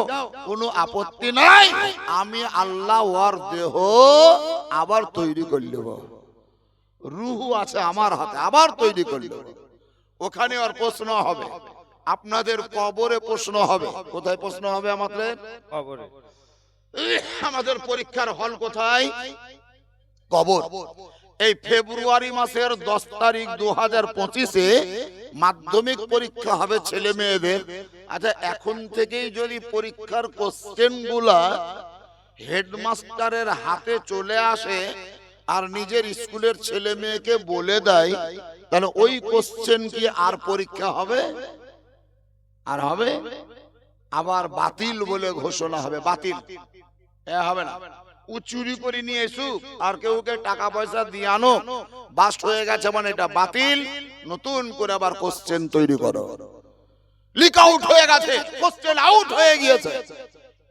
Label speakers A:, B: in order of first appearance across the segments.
A: দাও কোনো আপত্তি নাই। আমি আল্লাহ ওর দেহ আবার তৈরি করে নেব। রুহু আছে আমার হাতে আবার তৈরি করে নেব। ওখানে আর প্রশ্ন হবে। আপনাদের কবরে প্রশ্ন হবে। কোথায় প্রশ্ন হবে আমাদের?
B: কবরে।
A: আমাদের পরীক্ষার হল কোথায়? কবর। এই ফেব্রুয়ারি মাসের দশ তারিখ দু হাজার পঁচিশে মাধ্যমিক পরীক্ষা হবে ছেলে মেয়েদের। আচ্ছা এখন থেকেই যদি পরীক্ষার কোশ্চেনগুলা হেডমাস্টারের হাতে চলে আসে আর নিজের স্কুলের ছেলে মেয়েকে বলে দেয়, তাহলে ওই কোশ্চেন কি আর পরীক্ষা হবে? আর হবে? আবার বাতিল বলে ঘোষণা হবে। বাতিল। হবে না। ও চুরি করে নিয়ে এসুক আর কেউ কে টাকা পয়সা দিয়ে আনো। বাস্ট হয়ে গেছে মানে এটা বাতিল। নতুন করে আবার কোশ্চেন তৈরি করো। লিক আউট হয়ে গেছে কোশ্চেন আউট হয়ে গিয়েছে।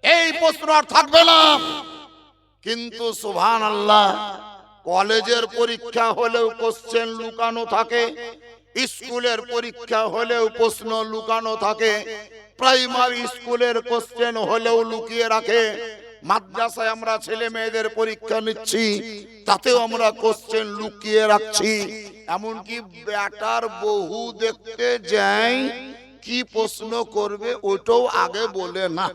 A: এই প্রশ্ন আর থাকবে না। কিন্তু সুভান আল্লাহ কলেজের পরীক্ষা হলেও কোশ্চেন লুকানো থাকে, স্কুলের পরীক্ষা হলেও প্রশ্ন লুকানো থাকে প্রাইমারি স্কুলের কোশ্চেন হলেও লুকিয়ে রাখে। মাদ্রাসায় আমরা ছেলে মেয়েদের পরীক্ষা নিচ্ছি, তাতেও আমরা কোশ্চেন লুকিয়ে রাখছি। এমনকি ব্যাটার বহু দেখতে যাই, কি প্রশ্ন করবে ওটাও আগে বলে না।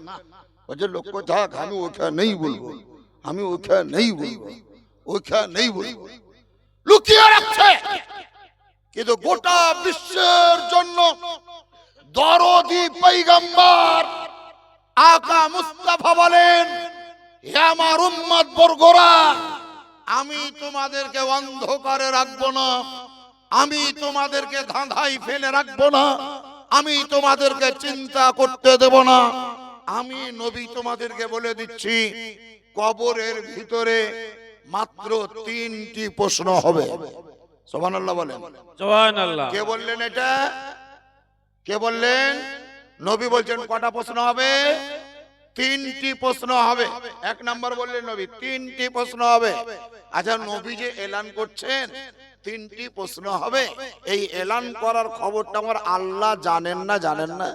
A: বলছে লক্ষ্য থাক, আমি ওখা নেই বলব, আমি ওখা নেই বলব ওখা নেই বলব। লুকিয়ে রাখছে। কিন্তু গোটা বিশ্বের জন্য দরদি পৈগম্বর আকা মুস্তাফা বলেন হে আমার উম্মত বর্গরা আমি তোমাদেরকে অন্ধকারে রাখব না আমি তোমাদেরকে ধাঁধাই ফেলে রাখব না আমি তোমাদেরকে চিন্তা করতে দেব না। আমি নবী তোমাদেরকে বলে দিচ্ছি কবরের ভিতরে মাত্র তিনটি প্রশ্ন হবে। সোহানাল্লাহ বলেন। কে বললেন এটা? কে বললেন? নবী বলছেন কটা প্রশ্ন হবে? তিনটি প্রশ্ন হবে। এক নাম্বার বললেন নবী তিনটি প্রশ্ন হবে। আচ্ছা নবী যে এলান করছেন তিনটি প্রশ্ন হবে। এই এলান করার খবরটা আমার আল্লাহ জানেন না জানেন না?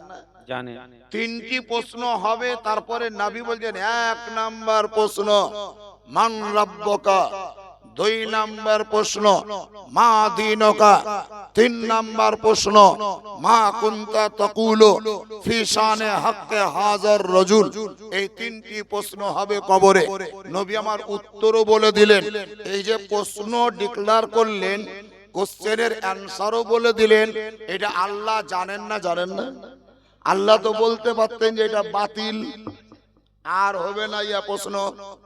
B: জানে
A: তিনটি প্রশ্ন হবে তারপরে নাবি বলছেন এক নাম্বার প্রশ্ন মান রাব্বকা? দুই নাম্বার প্রশ্ন, মা দিনকা। তিন নাম্বার প্রশ্ন, মা কুন্তা তকুলো ফি শানে হাক্কে হাজার রজুল। এই তিনটি প্রশ্ন হবে কবরে। নবী আমার উত্তরও বলে দিলেন। এই যে প্রশ্ন ডিক্লার করলেন, কোশ্চেনের অ্যান্সারও বলে দিলেন, এটা আল্লাহ জানেন না জানেন না? আল্লাহ তো বলতে পারতেন যে এটা বাতিল। আর হবে না ইয়া প্রশ্ন।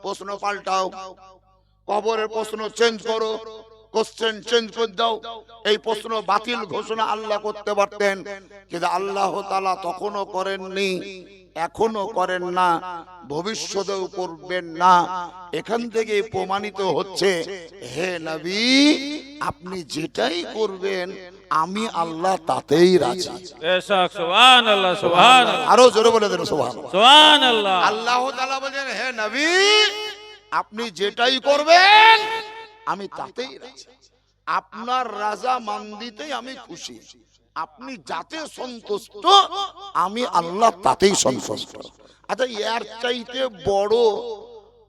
A: প্রশ্ন পাল্টাও। কবরের প্রশ্ন চেঞ্জ করো কোশ্চেন চেঞ্জ করে দাও। এই প্রশ্ন বাতিল ঘোষণা আল্লাহ করতে পারতেন কিন্তু আল্লাহ তালা তখনও করেননি এখনও করেন না ভবিষ্যতেও করবেন না। এখান থেকে প্রমাণিত হচ্ছে হে নবী আপনি যেটাই করবেন আমি আল্লাহ তাতেই রাজি। আরও জোরে বলে দেন সোহান
B: আল্লাহ
A: আল্লাহ তাআলা বলেন হে নবী আপনি যেটাই করবেন আমি তাতেই রাজি। আপনার রাজা মান দিতেই আমি খুশি। আপনি যাতে সন্তুষ্ট আমি আল্লাহ তাতেই সন্তুষ্ট। আচ্ছা এর চাইতে বড়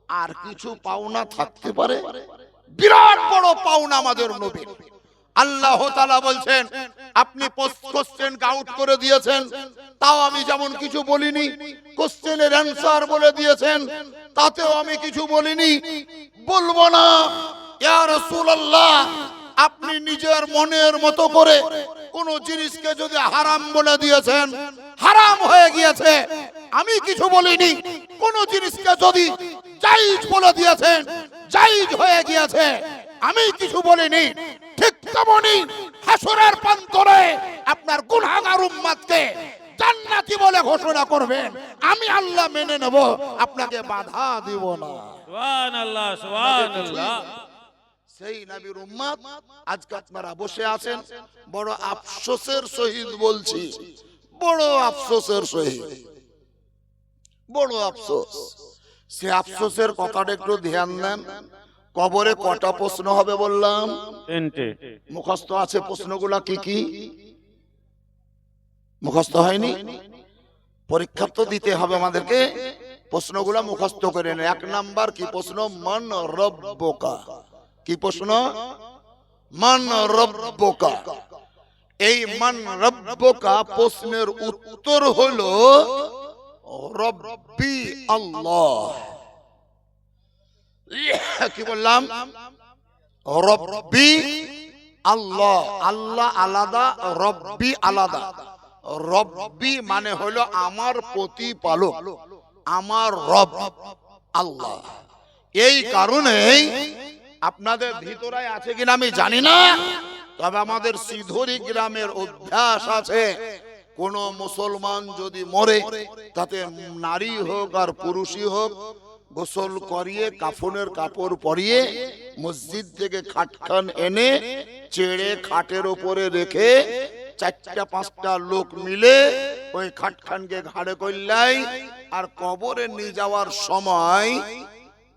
A: আর কিছু পাওনা থাকতে পারে। বিরাট বড় পাওনা আমাদের নবীর। আল্লাহ তাআলা বলছেন, আপনি কোশ্চেন আউট করে দিয়েছেন, তাও আমি যেমন কিছু বলিনি কোশ্চেনের অ্যান্সার বলে দিয়েছেন, তাতেও আমি কিছু বলিনি, বলব না। আপনি নিজের মনের মতো করে কোন জিনিসকে যদি হারাম বলে দিয়েছেন, হারাম হয়ে গিয়েছে, আমি কিছু বলিনি, কোন জিনিসকে যদি জায়েজ বলে দিয়েছেন, জায়েজ হয়ে গিয়েছে। আমি কিছু বলিনি। ঠিক তেমনি হাসরের প্রান্তরে আপনার গুনাহগার উম্মতকে জান্নাতি বলে ঘোষণা করবেন। আমি আল্লাহ মেনে নেব আপনাকে বাধা দিব না।
B: সুবহান আল্লাহ সুবহান আল্লাহ
A: সেই নবীর উম্মত আজকে আপনারা বসে আছেন বড় আফসোসের সহিত বলছি। বড় আফসোসের সহিত। বড় আফসোস। সে আফসোসের কথাটা একটু ধ্যান দেন। কবরে কটা প্রশ্ন হবে বললাম?
B: তিনটে।
A: মুখস্থ আছে প্রশ্নগুলা কি কি? মুখস্থ হয়নি? পরীক্ষা তো দিতে হবে আমাদেরকে। প্রশ্নগুলা মুখস্থ করে নেন এক নাম্বার কি প্রশ্ন? মান রব্বকা। কি প্রশ্ন? মান রব্বকা। এই মান রব্বকা প্রশ্নের উত্তর হলো রব্বি আল্লাহ। কি বললাম? রব্বি আল্লাহ আল্লাহ আলাদা, রব্বি আলাদা। রব্বি মানে হলো আমার প্রতিপালক, আমার রব, আল্লাহ। এই কারণেই আপনাদের ভিতরে আছে কিনা আমি জানি না, তবে আমাদের সিধুরি গ্রামের অভ্যাস আছে, কোন মুসলমান যদি মরে, তাতে নারী হোক আর পুরুষই হোক গোসল করিয়ে কাফনের কাপড় পরিয়ে মসজিদ থেকে খাটখান এনে চেড়ে খাটের ওপরে রেখে চারটা পাঁচটা লোক মিলে ওই খাটখানকে ঘাড়ে করলাই। আর কবরে নিয়ে যাওয়ার সময়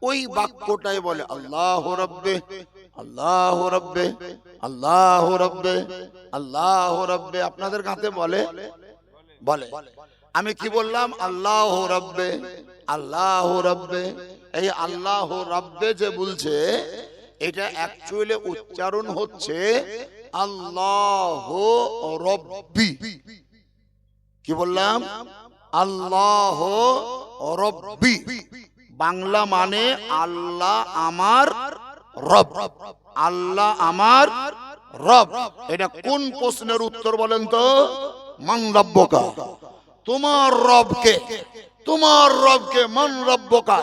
A: ওই বাক্যটাই বলে আল্লাহ রব্বে আল্লাহ রব্বে আল্লাহ রব্বে আল্লাহ রব্বে। আপনাদের কাছে বলে। বলে। আমি কি বললাম? আল্লাহ রব্বে আল্লাহ রব্বে। এই আল্লাহ রব্বে যে বলছে, এটা অ্যাকচুয়ালি উচ্চারণ হচ্ছে আল্লাহ রব্বি। কি বললাম? আল্লাহ রব্বি। বাংলা মানে আল্লাহ আমার রব। আল্লাহ আমার রব। এটা কোন প্রশ্নের উত্তর বলেন তো? মান তোমার রবকে তোমার রবকে মান রব্বকা?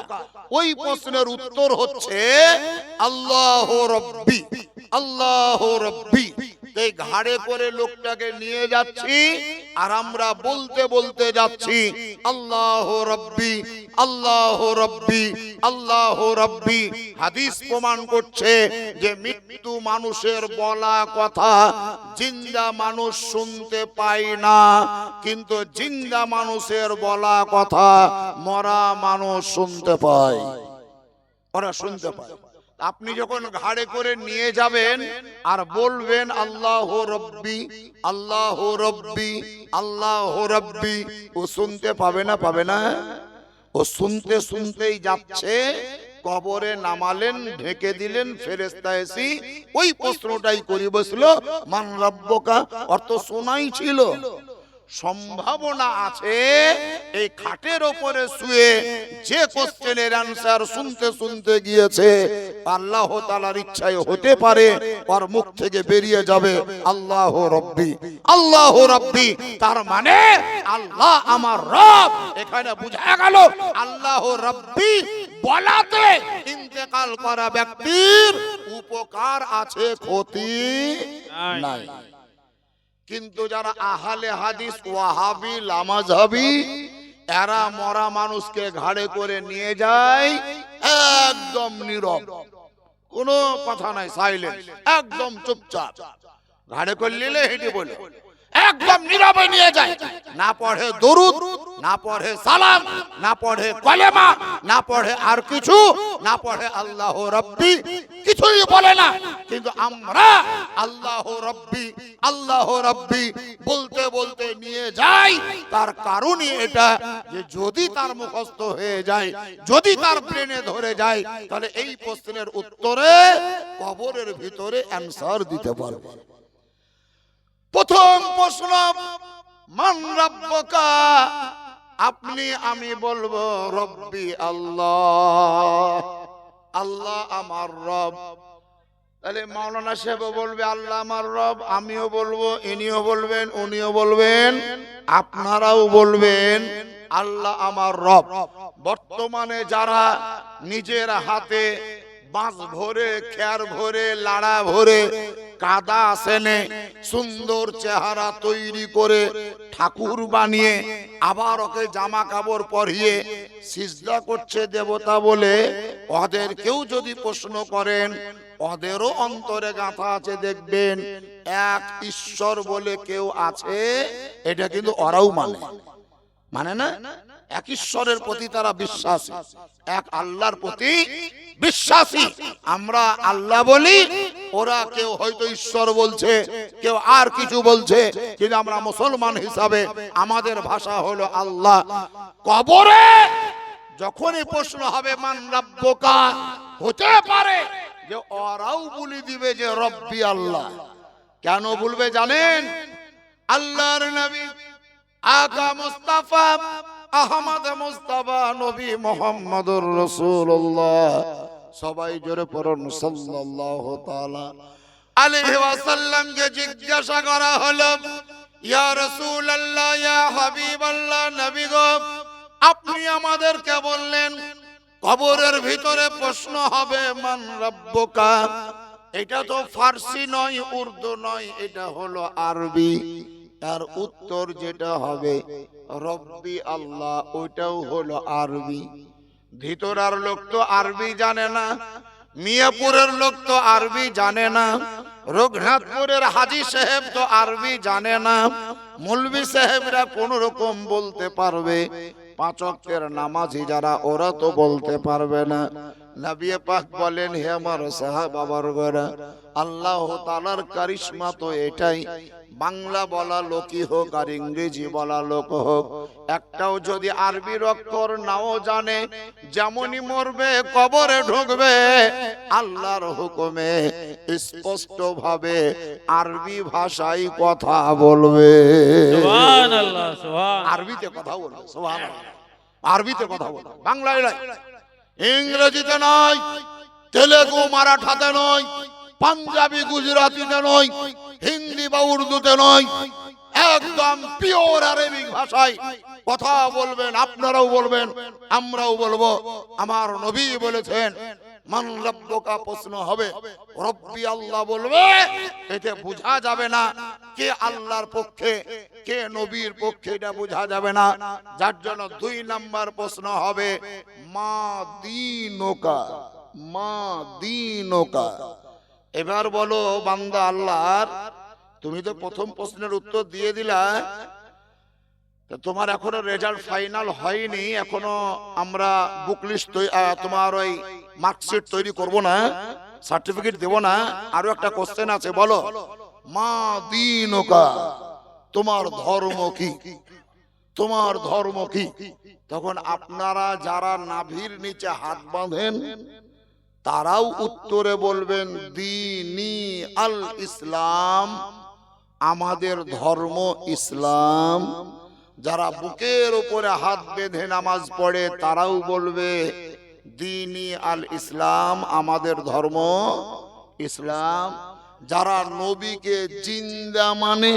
A: ওই প্রশ্নের উত্তর হচ্ছে আল্লাহ রব্বি আল্লাহ রব্বি। এই ঘাড়ে করে লোকটাকে নিয়ে যাচ্ছি আর আমরা বলতে বলতে যাচ্ছি, আল্লাহ রব্বি আল্লাহ রব্বি আল্লাহ রব্বি। হাদিস প্রমাণ করছে যে মৃত্যু মানুষের বলা কথা জিন্দা মানুষ শুনতে পায় না, কিন্তু জিন্দা মানুষের বলা কথা মরা মানুষ শুনতে পায়, ওরা শুনতে পায়। আপনি যখন ঘাড়ে করে নিয়ে যাবেন আর বলবেন আল্লাহ রব্বি আল্লাহ রব্বি আল্লাহ রব্বি। ও শুনতে পাবে না পাবে না? ও শুনতে শুনতেই যাচ্ছে কবরে নামালেন ঢেকে দিলেন ফেরেস্তা এসি ওই প্রশ্নটাই করি বসল মান রব্বকা? অর্থ শোনাই ছিল। সম্ভাবনা আছে এই খাটের ওপরে শুয়ে যে কোশ্চেনের অ্যান্সার শুনতে শুনতে গিয়েছে আল্লাহ তালার ইচ্ছায় হতে পারে ওর মুখ থেকে বেরিয়ে যাবে আল্লাহ রব্বি আল্লাহ রব্বি তার মানে আল্লাহ আমার রব। এখানে বুঝা গেল আল্লাহ রব্বি। বলাতে ইন্তেকাল করা ব্যক্তির উপকার আছে ক্ষতি নাই। কিন্তু যারা আহালে হাদিস, ওয়াহাবি, লামাজহাবি, এরা মরা মানুষকে ঘাড়ে করে নিয়ে যায়, একদম নীরব। কোনো কথা নাই সাইলেন্ট একদম চুপচাপ। ঘাড়ে করে নিলে হেঁটে বলে। একদম নীরবে নিয়ে যায়। না পড়ে দরুদ, না পড়ে সালাম, না পড়ে কলেমা, না পড়ে আর কিছু, না পড়ে আল্লাহ রব্বি। কিছুই বলে না। কিন্তু আমরা আল্লাহ রব্বি আল্লাহ রব্বি বলতে বলতে নিয়ে যাই। তার কারণই এটা যে যদি তার মুখস্থ হয়ে যায়, যদি তার ব্রেনে ধরে যায়, তাহলে এই প্রশ্নের উত্তরে কবরের ভিতরে অ্যান্সার দিতে পারবে। প্রথম প্রশ্ন মান রব্বকা? আপনি, আমি বলব, রব্বি আল্লাহ। আল্লাহ আমার রব। তাহলে মাওলানা সাহেব বলবে, আল্লাহ আমার রব। আমিও বলব, ইনিও বলবেন, উনিও বলবেন, আপনারাও বলবেন, আল্লাহ আমার রব। বর্তমানে যারা নিজের হাতে বাঁশ ভরে খেয়ার ভরে, লাড়া ভরে কাদা সেনে সুন্দর চেহারা তৈরি করে ঠাকুর বানিয়ে আবার ওকে জামা কাপড় পরিয়ে সিজদা করছে দেবতা বলে ওদের কেউ যদি প্রশ্ন করেন, ওদেরও অন্তরে গাঁথা আছে, দেখবেন এক ঈশ্বর বলে কেউ আছে, এটা কিন্তু ওরাও মানে। মানে না? এক ঈশ্বরের প্রতি তারা বিশ্বাসী, এক আল্লাহর প্রতি বিশ্বাসী। আমরা আল্লাহ বলি, ওরা কেউ হয়তো ঈশ্বর বলছে, কেউ আর কিছু বলছে, কিন্তু আমরা মুসলমান হিসাবে আমাদের ভাষা হলো আল্লাহ। কবরে যখনই প্রশ্ন হবে, মান রাব্বকা? হতে পারে যে ওরাও বলে দিবে যে রব্বি আল্লাহ। কেন বলবে জানেন? আল্লাহর নবী আকা মুস্তাফা আহমদ মুস্তাফা নবী মোহাম্মদুর রাসূলুল্লাহ। সবাই জোরে পড়ুন, সাল্লাল্লাহু তাআলা আলাইহি ওয়াসাল্লামকে জিজ্ঞাসা করা হলো, ইয়া রাসূলুল্লাহ, ইয়া হাবিবাল্লাহ, নবী গো, আপনি আমাদেরকে বললেন, কবরের ভিতরে প্রশ্ন হবে, মান রব্বকা? এটা তো ফার্সি নয়, উর্দু নয়, এটা হলো আরবি। তার উত্তর যেটা হবে, রব্বি আল্লাহ ওইটাও হলো আরবি। ভিতরার লোক তো আরবি জানে না, মিয়াপুরের লোক তো আরবি জানে না, রঘুনাথপুরের হাজি সাহেব তো আরবি জানে না মৌলবি সাহেবরা কোন রকম বলতে পারবে পাঁচকের নামাজি যারা, ওরা তো বলতে পারবে না। নবী পাক বলেন, হে আমার সাহাবাবার গরা আল্লাহ তাআলার কারিশমা তো এটাই বাংলা বলা লোকই হোক আর ইংরেজি বলা লোক হোক একটাও যদি আরবি অক্ষর নাও জানে যেমনই মরবে কবরে ঢুকবে আল্লাহর হুকুমে স্পষ্ট ভাবে আরবি ভাষায় কথা বলবে। আরবিতে কথা বলবে আরবিতে কথা বলবে বাংলায় নয়। ইংরেজিতে নয় তেলেগু মারাঠাতে নয় পাঞ্জাবি গুজরাটিতে নয়, হিন্দি বা উর্দুতে নয়, একদম পিওর আরবিক ভাষায় কথা বলবেন, আপনারাও বলবেন, আমরাও বলব। আমার নবী বলেছেন, মান রব্বকা প্রশ্ন হবে, রব্বি আল্লাহ বলবে, এতে বোঝা যাবে না কে আল্লাহর পক্ষে, কে নবীর পক্ষে, এটা বোঝা যাবে না। যার জন্য দুই নাম্বার প্রশ্ন হবে, মা দিনকা মা দিনকা। এবার বলো, বান্দা আল্লাহর, তুমি তো প্রথম প্রশ্নের উত্তর দিয়ে দিলা। তোমার এখনও রেজাল্ট ফাইনাল হয়নি, এখনও আমরা বুক লিস্ট তোমার ওই মার্কশিট তৈরি করব না সার্টিফিকেট দেব না। আরও একটা কোশ্চেন আছে, বলো, মা দিনকা, তোমার ধর্ম কি? তোমার ধর্ম কি? তখন আপনারা যারা নাভির নিচে হাত বাঁধেন তারাও উত্তরে বলবেন, দিনী আল ইসলাম, আমাদের ধর্ম ইসলাম। যারা বুকের উপরে হাত বেঁধে নামাজ পড়ে, তারাও বলবে, দিনী আল ইসলাম, আমাদের ধর্ম ইসলাম। যারা নবীকে জিন্দা মানে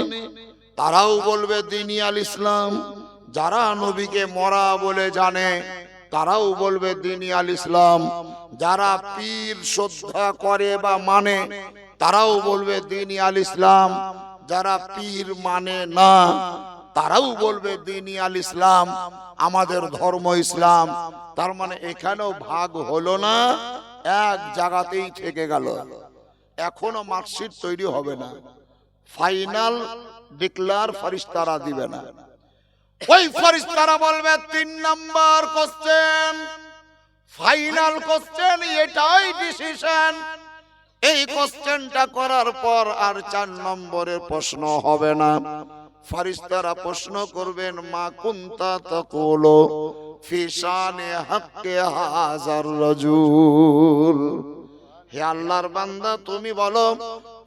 A: তারাও বলবে, দিনী আল ইসলাম। যারা নবীকে মরা বলে জানে তারাও বলবে দিনী আল ইসলাম। যারা পীর শ্রদ্ধা করে বা মানে তারাও বলবে দিনী আল ইসলাম। যারা পীর মানে না, তারাও বলবে দিনী আল ইসলাম। আমাদের ধর্ম ইসলাম। তার মানে এখানেও ভাগ হলো না, এক জায়গাতেই থেকে গেল। এখনও মার্কশিট তৈরি হবে না। ফাইনাল ডিক্লার ফারিস্তারা দিবে না। ওই ফারিস্তারা বলবে, তিন নাম্বার কোশ্চেন ফাইনাল কোশ্চেন এটাই ডিসিশন এই কোশ্চেনটা করার পর আর চার নম্বরের প্রশ্ন হবে না। ফারিস্তারা প্রশ্ন করবেন, মা কুন্তা তাকুলো ফিসানে হাক্কে হাজার রাজুল? হে আল্লাহর বান্দা, তুমি বলো,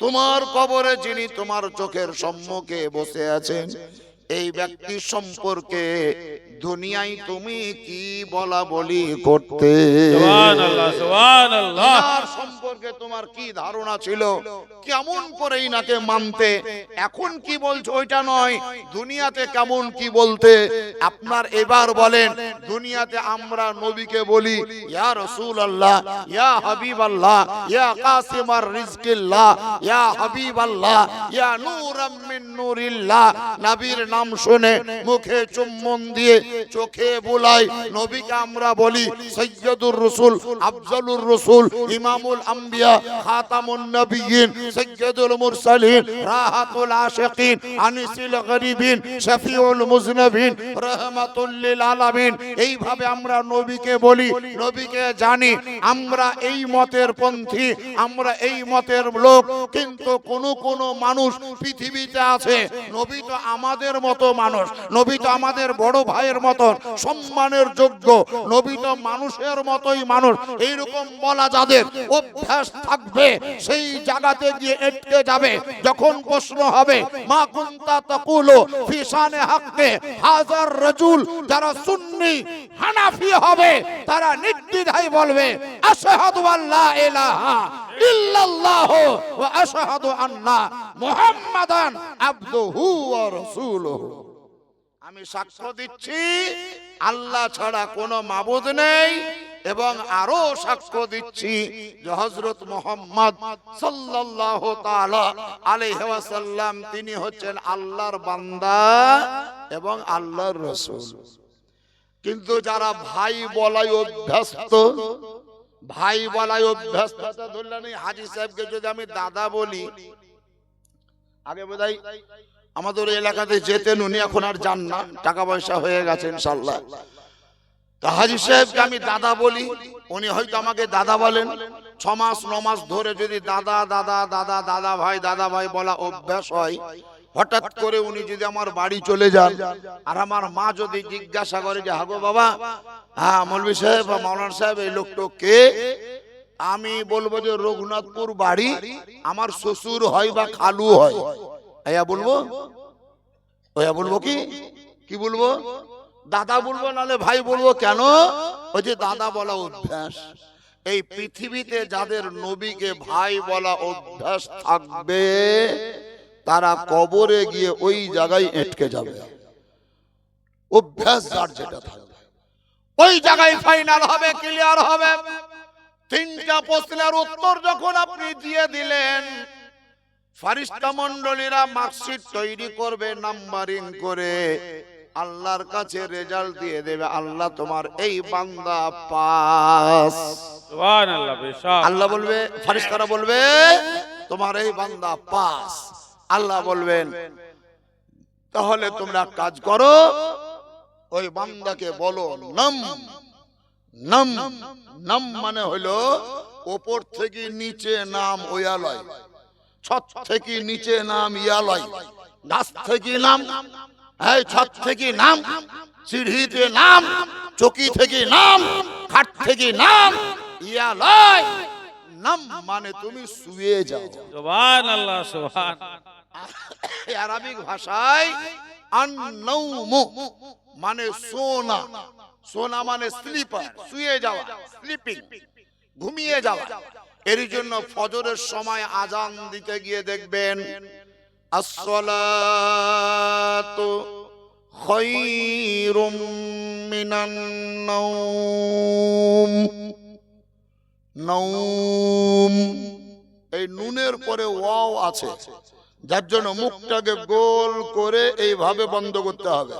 A: তোমার কবরে যিনি তোমার চোখের সম্মুখে বসে আছেন এই ব্যক্তি সম্পর্কে দুনিয়ায় তুমি কি বলা বলি করতে? সম্পর্কে তোমার কি ধারণা ছিল? কেমন করে ইনাকে মানতে? এখন কি বলছো ওইটা নয়। দুনিয়াতে কেমন কি বলতে? আপনার এবার বলেন দুনিয়াতে আমরা নবীকে বলি ইয়া রসুল আল্লাহ ইয়া হাবিব আল্লাহ ইয়া কাসিমার রিজকিল্লাহ ইয়া হাবিব আল্লাহ ইয়া নূরাম মিন নূরিল্লাহ। নবীর নাম শুনে মুখে চুম্বন দিয়ে চোখে বুলাই। নবীকে আমরা বলি সৈয়দুর রসুল, আফজলুর রসুল, ইমামুল আম্বিয়া, খাতামুন নবিয়িন সৈয়দুল মুরসালিন, রাহাতুল আশিকিন, আনিসুল গরিবিন, শফিউল মুজনবিন, রহমাতুল লিল আলামিন। এইভাবে আমরা নবীকে বলি, নবীকে জানি, আমরা এই মতের পন্থী, আমরা এই মতের লোক, কিন্তু কোন কোন মানুষ পৃথিবীতে আছে। নবী তো আমাদের মতো মানুষ। নবী তো আমাদের বড় ভাইয়ের মতন, সম্মানের যোগ্য। নবী তো মানুষের মতোই মানুষ। এইরকম বলা যাদের অভ্যাস থাকবে, সেই জায়গাতে গিয়ে এটকে যাবে। যখন প্রশ্ন হবে, মা কুন্তা তাকুলু ফি শানে হাক্কে? হাজার রাজুল যারা সুন্নি, হানাফি হবে, তারা নির্দ্বিধায় বলবে, আশহাদু আল্লা ইলাহা ওয়া আশহাদু আন্না মুহাম্মাদান আবদুহু ওয়া রাসূলুহু। আমি সাক্ষ্য দিচ্ছি, আল্লাহ ছাড়া কোনো মাবুদ নেই এবং আরও সাক্ষ্য দিচ্ছি যে হজরত মোহাম্মদ আলাইহি ওয়াসাল্লাম তিনি হচ্ছেন আল্লাহর বান্দা এবং আল্লাহর রাসূল। কিন্তু যারা ভাই বলাই অভ্যস্ত ভাই বলাই অভ্যস্ত। ধরলেন এই হাজি সাহেবকে যদি আমি দাদা বলি, আগে বোধহয় আমাদের এলাকাতে যেতেন, উনি এখন আর যান না। টাকা পয়সা হয়ে গেছে ইনশাল্লাহ হাজি সাহেবকে আমি দাদা বলি, উনি হয়তো আমাকে দাদা বলেন। ছ মাস ন মাস ধরে যদি দাদা দাদা দাদা দাদা ভাই দাদা ভাই বলা অভ্যাস হয় হঠাৎ করে উনি যদি আমার বাড়ি চলে যান আর আমার মা যদি জিজ্ঞাসা করে যে, হাগো বাবা হ্যাঁ মৌলভী সাহেব বা সাহেব, এই লোকটা কে? আমি বলব যে, রঘুনাথপুর বাড়ি, আমার শ্বশুর হয় বা খালু হয়। বলব? ওয়া বলব কি? কি বলব? দাদা বলব, নালে ভাই বলব, কেন? ওই যে দাদা বলা অভ্যাস। এই পৃথিবীতে যাদের নবীকে ভাই বলা অভ্যাস থাকবে তারা কবরে গিয়ে ওই জায়গায় এটকে যাবে। অভ্যাস যার যেটা থাকবে ওই জায়গায় ফাইনাল হবে ক্লিয়ার হবে। তিনটা প্রশ্নের উত্তর যখন আপনি দিয়ে দিলেন ফারিস্তা মন্ডলীরা মার্কশিট তৈরি করবে নাম্বারিং করে। আল্লাহর কাছে রেজাল্ট দিয়ে দেবে আল্লাহ তোমার এই বান্দা পাস। আল্লাহ বলবে ফারিস্তারা বলবে তোমার এই বান্দা পাস। আল্লাহ বলবেন তাহলে তোমরা এক কাজ করো ওই বান্দাকে বলো নম নম নম মানে হলো ওপর থেকে নিচে নাম ওয়ালয় ছত থেকে নিচে নাম ইয়ালয় গাছ থেকে নাম এই ছত থেকে নাম সিঁড়িতে নাম চকি থেকে নাম খাট থেকে নাম ইয়ালয় নাম মানে তুমি শুয়ে যাও।
B: সুবহানাল্লাহ সুবহান।
A: আরবিক ভাষায় মানে সোনা। সোনা মানে স্লিপার, শুয়ে যাওয়া, স্লিপিং, ঘুমিয়ে যাওয়া। এর জন্য ফজরের সময় আজান দিতে গিয়ে দেখবেন, আসসালাতু খায়রুম মিনান নাওম। নৌম এই নুনের পরে ওয়াও আছে। যার জন্য মুখটাকে গোল করে এইভাবে বন্ধ করতে হবে।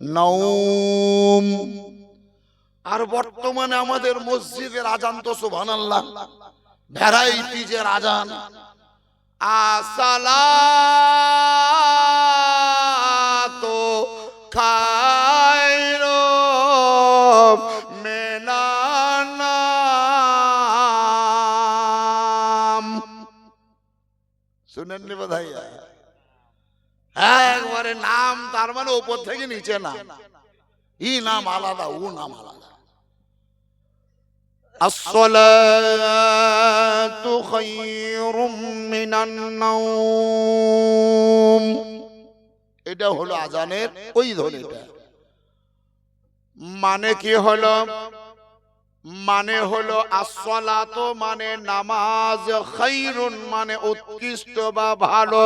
A: নৌম আর বর্তমানে আমাদের মসজিদের আজান তো সুবহান আল্লাহ ভ্যারাইটিজের আজান। আসালা তো খায়রুম শুনেননি বোধহয় একবারে নাম তার মানে উপর থেকে নিচে না ই নাম আলাদা ও নাম আলাদা الصلاة خير من النوم এটা হলো আজানের ওই ধ্বনিটা মানে কি হলো মানে হলো আসলাত মানে নামাজ, খাইরুন মানে উৎকৃষ্ট বা ভালো।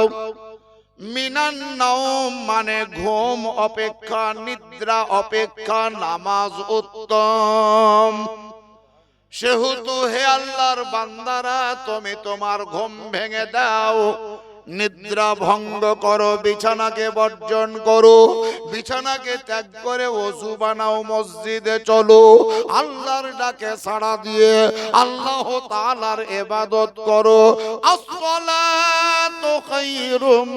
A: মানে ঘুম অপেক্ষা, নিদ্রা অপেক্ষা, নামাজ উত্তম। সেহেতু হে আল্লাহর বান্দারা, তুমি তোমার ঘুম ভেঙে দাও। নিদ্রা ভঙ্গ করো, বিছানাকে বর্জন করো, বিছানাকে ত্যাগ করে ওযু বানাও, মসজিদে চলো। আল্লাহর ডাকে সাড়া দিয়ে আল্লাহ তাআলার ইবাদত করো। আসসালাতু খায়রুম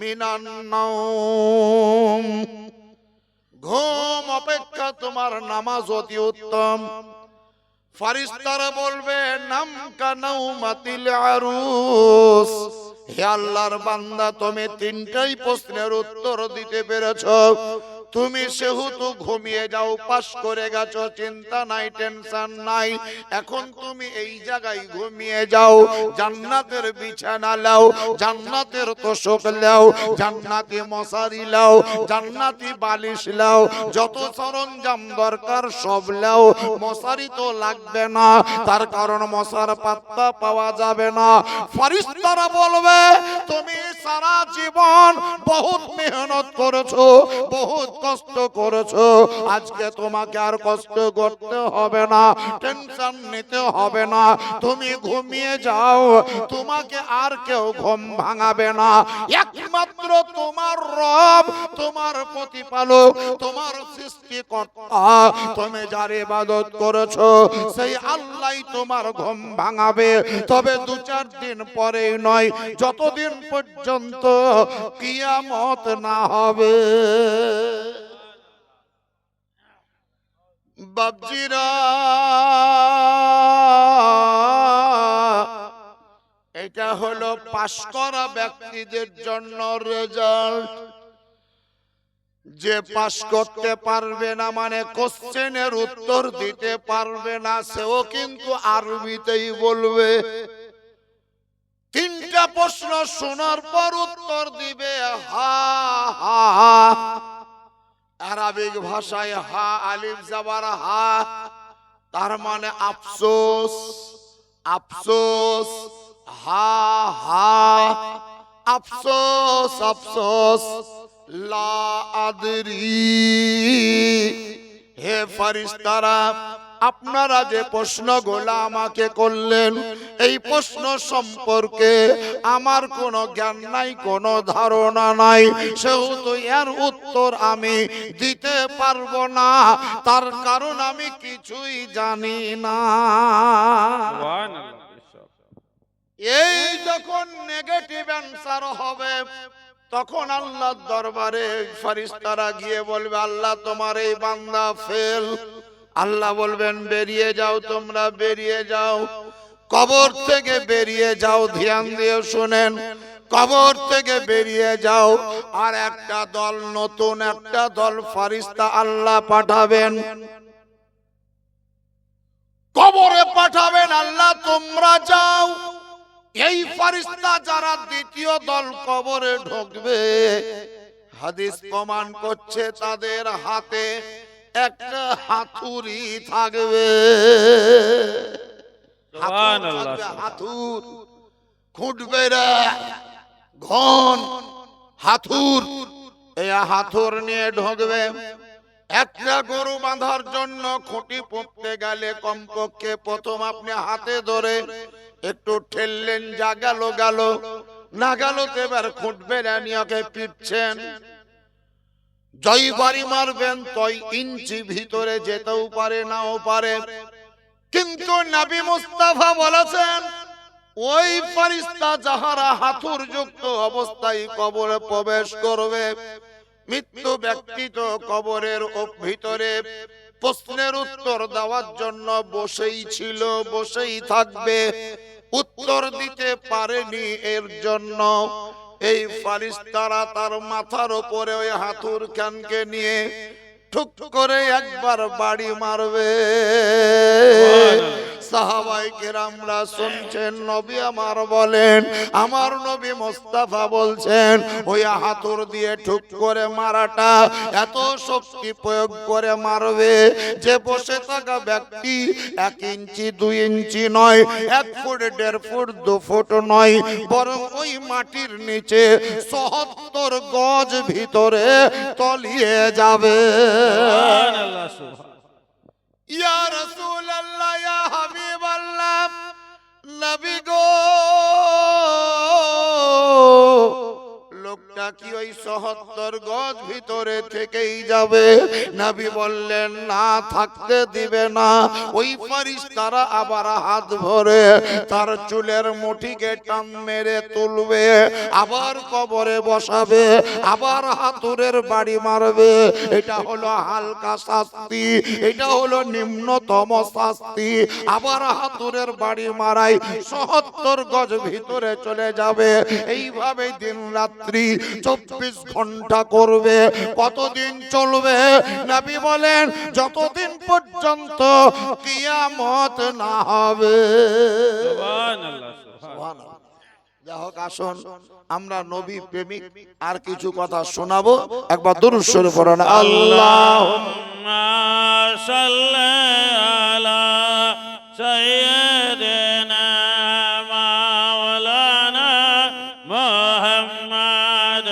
A: মিনান ঘুম অপেক্ষা তোমার নামাজ অতি উত্তম। ফারিস্তারা বলবে নাম কানাউ মাতিল আরুস। হে আল্লাহর বান্দা তুমি তিনটাই প্রশ্নের উত্তর দিতে পেরেছ। তুমি সেহেতু ঘুমিয়ে যাও পাস করে গেছো, চিন্তা নাই, টেনশন নাই। এখন তুমি এই জায়গায় ঘুমিয়ে যাও, জান্নাতের বিছানা লাও, জান্নাতের তোষক লাও, জান্নাতি মশারি লাও, জান্নাতি বালিশ লাও, যত সরঞ্জাম দরকার সব লাও। মশারি তো লাগবে না, তার কারণ মশার পাত্তা পাওয়া যাবে না। ফরিস্তারা বলবে, তুমি সারা জীবন বহুত মেহনত করেছ, বহুত কষ্ট করেছ, আজকে তোমাকে আর কষ্ট করতে হবে না, টেনশন নিতে হবে না, তুমি ঘুমিয়ে যাও, তোমাকে আর কেউ ঘুম ভাঙাবে না। একমাত্র তোমার রব, তোমার প্রতিপালক, তোমার সৃষ্টিকর্তা, তুমি যার ইবাদত করেছ, সেই আল্লাহ তোমার ঘুম ভাঙাবে। তবে দু চার দিন পরেই নয়, যতদিন পর্যন্ত কিয়ামত না হবে। বাবজিরা। এটা হলো পাশ করা ব্যক্তিদের জন্য রেজাল্ট যে পাশ করতে পারবে না মানে কোশ্চেনের উত্তর দিতে পারবে না, সেও কিন্তু আরবিতেই বলবে। তিনটা প্রশ্ন শোনার পর উত্তর দিবে হা হা। আরবিক ভাষায় হা, আলিফ জাবার হা, তার মানে আফসোস আফসোস, হা হা, আফসোস আফসোস, লা আদরি। হে ফারিস্তারা আপনারা যে প্রশ্নগুলো আমাকে করলেন, এই প্রশ্ন সম্পর্কে আমার কোনো জ্ঞান নাই, কোনো ধারণা নাই। সেহেতু এর উত্তর আমি দিতে পারব না, তার কারণ আমি কিছুই জানি না। এই যখন নেগেটিভ অ্যান্সার হবে, তখন আল্লাহর দরবারে ফারিস্তারা গিয়ে বলবে, আল্লাহ, তোমার এই বান্দা ফেল আল্লাহ বলবেন, বেরিয়ে যাও, তোমরা বেরিয়ে যাও। কবর থেকে বেরিয়ে যাও, ধ্যান দিয়ে শুনেন। কবর থেকে বেরিয়ে যাও, আর একটা দল নতুন, একটা দল ফারিস্তা আল্লাহ পাঠাবেন। কবরে পাঠাবেন, আল্লাহ তোমরা যাও। এই ফারিস্তা যারা দ্বিতীয় দল কবরে ঢুকবে, হাদিস প্রমাণ করছে তাদের হাতে। একটা হাতুড়ি থাকবে। হাতুর খুঁটবে ঘন হাতুর এই হাতুর নিয়ে ঢুকবে। একটা গরু বাঁধার জন্য খুঁটি পুঁততে গেলে কমপক্ষে প্রথম আপনি হাতে ধরে একটু ঠেললেন যা গেল গেল। না গেল তো এবার খুঁটবে নিয়ে পিটছেন। জয় বাড়ি মারবেন, তই ইঞ্চি ভিতরে যেতেও পারে, নাও পারে। কিন্তু নাবি মুস্তাফা বলেছেন, ওই ফারিস্তা যাহারা হাতুর যুক্ত অবস্থায় কবরে প্রবেশ করবে, মৃত্যু ব্যক্তি তো কবরের ভিতরে প্রশ্নের উত্তর দেওয়ার জন্য বসেই ছিল, বসেই থাকবে, উত্তর দিতে পারেনি এর জন্য। এই ফারিস্তারা তার মাথার উপরে ওই হাতুর খানকে নিয়ে ঠুক করে একবার বাড়ি মারবে। সাহাবাই কেরামরা শুনছেন, নবী আমার বলেন, আমার নবী মোস্তাফা বলছেন, ওই হাতুর দিয়ে ঠুক করে মারাটা, এত শক্তি প্রয়োগ করে মারবে, যে বসে থাকা ব্যক্তি এক ইঞ্চি, দুই ইঞ্চি নয়, এক ফুট, দেড় ফুট, দু ফুট নয়, বরং ওই মাটির নিচে সহত্তর গজ ভিতরে তলিয়ে যাবে।
B: সুবহানাল্লাহ সুবহান
A: ইয়া রাসূলুল্লাহ ইয়া নবী গো। লোকটা কি ওই সহত্তর গজ ভিতরে থেকেই যাবে? নবী বললেন, না, থাকতে দিবে না। ওই ফারিস তারা আবার হাত ভরে তার চুলের মুঠিকে টান মেরে তুলবে, আবার কবরে বসাবে, আবার হাতুরের বাড়ি মারবে। এটা হলো হালকা শাস্তি, এটা হলো নিম্নতম শাস্তি। আবার হাতুরের বাড়ি মারাই সহত্তর গজ ভিতরে চলে যাবে। এইভাবে দিন রাত্রি চব্বিশ ঘণ্টা করবে কতদিন চলবে? নাবি বলেন যতদিন পর্যন্ত কিয়ামত না হবে। আমরা নবী প্রেমিক আর কিছু কথা শোনাবো। একবার দরুদ শরীফ পড়ান।
B: আল্লাহুম্মা সাল্লি আলা محمد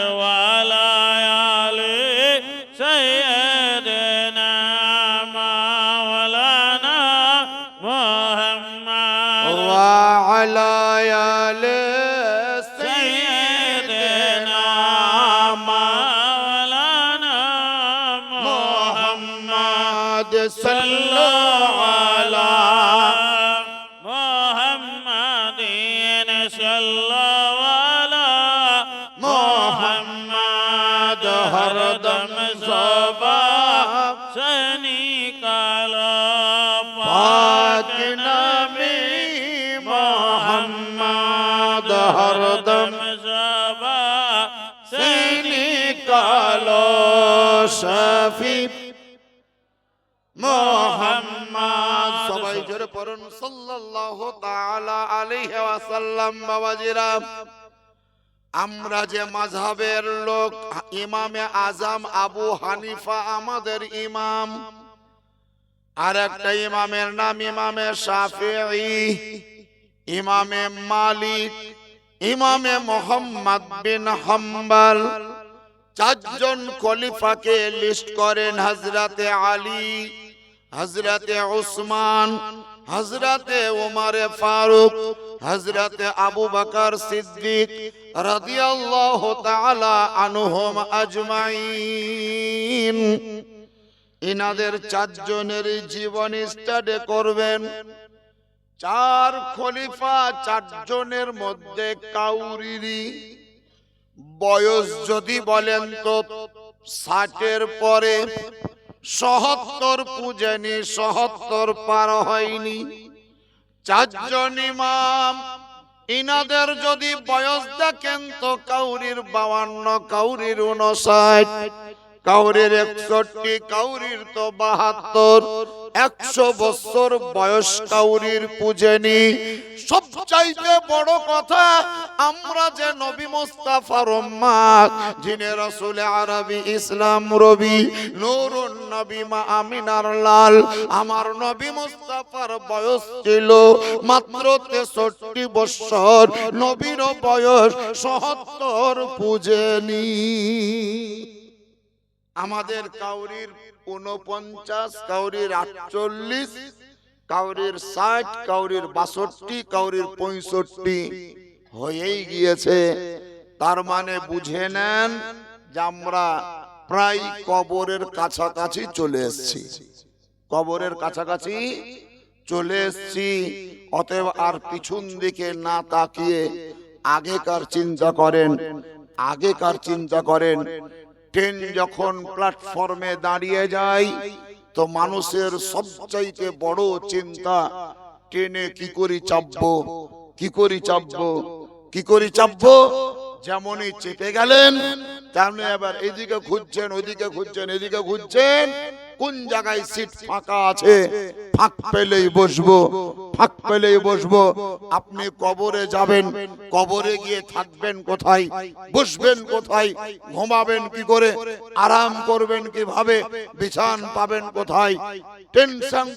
A: শফি। মোহাম্মদ। সবাই জোরে পড়ুন। সাল্লাল্লাহু তাআলা আলাইহি ওয়াসাল্লাম বাবাজিরা। আমরা যে মাযহাবের লোক, ইমামে আজম, আবু হানিফা আমাদের ইমাম। আর একটা ইমামের নাম ইমামে শাফিঈ, ইমামে মালিক, ইমামে মোহাম্মদ বিন হাম্বাল। চারজন খলিফাকে লিস্ট করেন হজরতে আলী হজরতে উসমান হজরতে উমারে ফারুক হজরতে আবু বকর সিদ্দিক রাদিয়াল্লাহু তাআলা আনহুম আজমাইন। ইনাদের চারজনের জীবন স্টাডি করবেন। চার খলিফা চারজনের মধ্যে কাউরিরই বয়স যদি বলেন তো ষাটের পরে সহত্তর পূজেনি, সহত্তর পার হয়নি। চারজন ইমাম, ইনাদের যদি বয়স দেখেন তো কাউরির বাউান্ন, কাউরির উনষাট কাউরির একষট্টি, কাউরির তো বাহাত্তর। একশো বছর বয়স কাউরির পূজেনি সবচাইতে বড় কথা, আমরা যে নবী মুস্তাফার উম্মাত যিনি রাসূল আরবি ইসলাম রবি, নূরুন নবী মা আমিনার লাল, আমার নবী মুস্তাফার বয়স ছিল মাত্র 63 বছর নবীর বয়স 77 পূজেনি আমাদের কাউরির উনপঞ্চাশ কাউরির আটচল্লিশ, কাউরির ষাট, কাউরির বাষট্টি, কাউরির পঁয়ষট্টি হয়েই গিয়েছে। তার মানে বুঝে নেন যে আমরা প্রায় কবরের কাছাকাছি চলে এসেছি। কবরের কাছাকাছি চলে এসেছি। অতএব আর পিছন দিকে না তাকিয়ে আগেকার চিন্তা করেন, আগেকার চিন্তা করেন। ট্রেন যখন প্ল্যাটফর্মে দাঁড়িয়ে যায়, তো মানুষের সবচাইতে বড় চিন্তা, ট্রেনে কি করি চাপবো, কি করি চাপবো, কি করি চাপবো? যেমনই চেপে গেলেন, তেমনি আবার এদিকে খুঁজছেন, ওইদিকে খুঁজছেন, এদিকে খুঁজছেন কোন জায়গায় সিট ফাঁকা আছে? ফাঁক পেলেই বসবো ফাঁক পেলেই বসবো। আপনি কবরে যাবেন কবরে গিয়ে থাকবেন কোথায়? বসবেন কোথায়? ঘুমাবেন কি করে? আরাম করবেন কীভাবে? বিছান পাবেন কোথায়? টেনশন